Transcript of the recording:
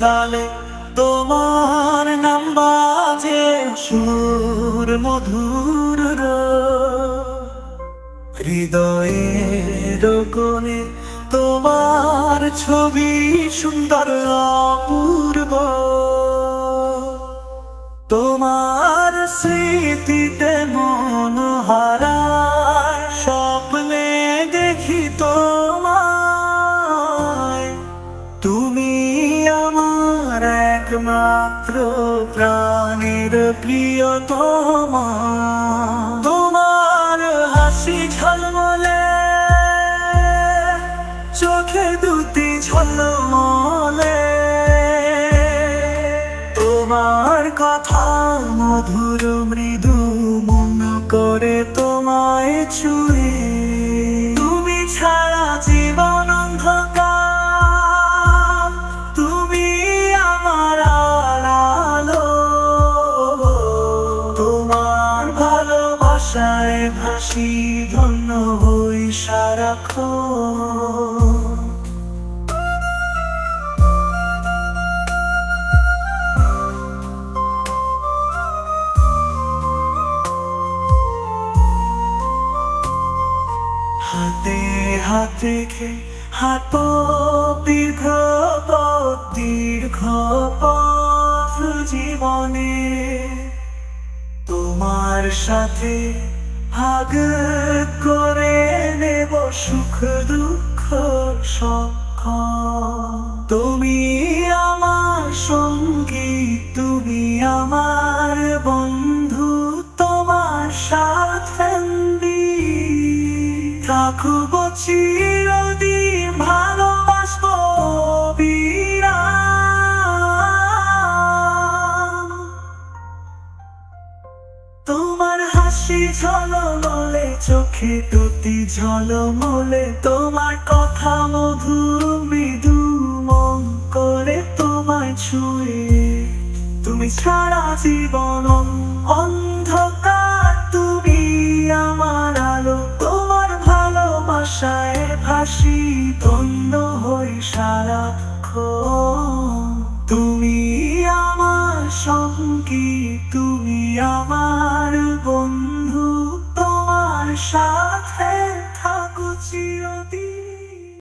তালে তোমার নাম বাজে সুর মধুর হৃদয়ের কোণে তোমার ছবি সুন্দর অপূর্ব। তোমার স্মৃতিতে একমাত্র প্রাণের প্রিয়তমা। তোমার হাসি ঝলমলে, চোখে দুটি ঝলমলে। তোমার কথা মধুর মৃদু মন করে তোমায় ছুঁয়ে ভালোবাসায় ভাসি ধন্য হই সারাক্ষণ। হাতে হাত রেখে হাত দীর্ঘ পথ দীর্ঘ পথ জীবনে। তোমার সাথে ভাগ করে নেব সুখ, দুঃখ সখ তুমি আমার সঙ্গী, তুমি আমার বন্ধু, তোমার সাথে থাকব চিরদিন হাসি ঝলমলে, চোখে দুটি ঝলমলে। তোমার কথা মধু, মৃদু মন করে তোমায় ছুঁয়ে। তুমি ছাড়া জীবন অন্ধকার, তুমি আমার আলো। তোমার ভালোবাসায় ভাসি ধন্য হই সারা তুমি আমার সঙ্গী, তুমি আমার shot.